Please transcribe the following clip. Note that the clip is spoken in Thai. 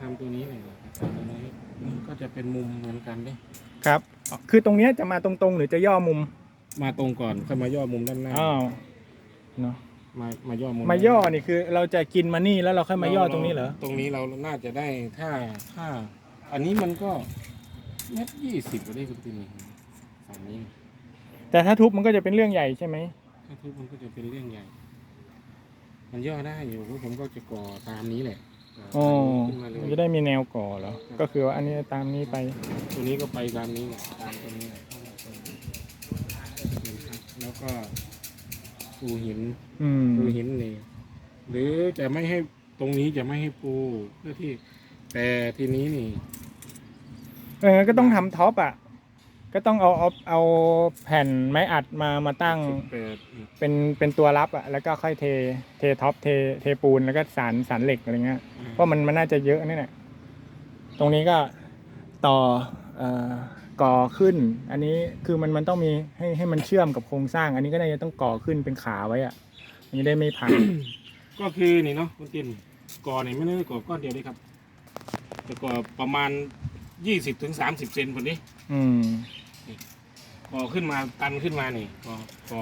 ทำตัวนี้เลยทำตัวนี้มันก็จะเป็นมุมเหมือนกันเด้ครับ คือตรงเนี้ยจะมาตรงๆ หรือจะย่อมุมมาตรงก่อนค่อยมาย่อมุมด้านหน้าอ้าวเนาะมามาย่อมุมมาย่อนี่คือ เราจะกินมานี่แล้วเราค่อยมาย่อตรงนี้เหรอตรงนี้เราน่าจะได้ถ้าถ้า อันนี้มันก็เมตรยี่สิบก็ได้คุณตินฝั่งนี้ แต่ถ้าทุบมันก็จะเป็นเรื่องใหญ่ใช่ไหมถ้าทุบมันก็จะเป็นเรื่องใหญ่ มันย่อได้อยู่พวกผมก็จะก่อตามนี้แหละก่ อ๋อขึ้นมาเลมันยจะได้มีแนวก่อเหรอ ก็คือว่าอันนี้ตามนี้ไป ตัวนี้ก็ไปตามนี้แหละตามตัวนี้แหละแล้วก็ปูหินอืมปูหินนี่หรือจะไม่ให้ตรงนี้จะไม่ให้ปูเพื่อที่ แต่ทีนี้นี่ เออ ก็ต้องทำท็อปอะ ก็ต้องเอาเอาเอาแผ่นไม้อัดมามาตั้งแปดเป็นเป็นตัวรับอะแล้วก็ค่อยเทเทท็อปเทเทปูนแล้วก็สารสารเหล็กอะไรเงี้ยเพราะมันมันน่าจะเยอะนี่แหละตรงนี้ก็ต่อเอ่อก่อขึ้น อันนี้คือมันมันต้องมีให้ให้มันเชื่อมกับโครงสร้าง อันนี้ก็น่าจะต้องก่อขึ้นเป็นขาไว้อะอันนี้ได้ไม่พัง ก็คือนี่เนาะคุณตินก่อนี่ไม่ได้ก่อก้อนเดียวเลยครับ แต่ก่อประมาณยี่สิบถึงสามสิบเซนคนนี้อืม พอขึ้นมาตันขึ้นมานี่ก่อก่อ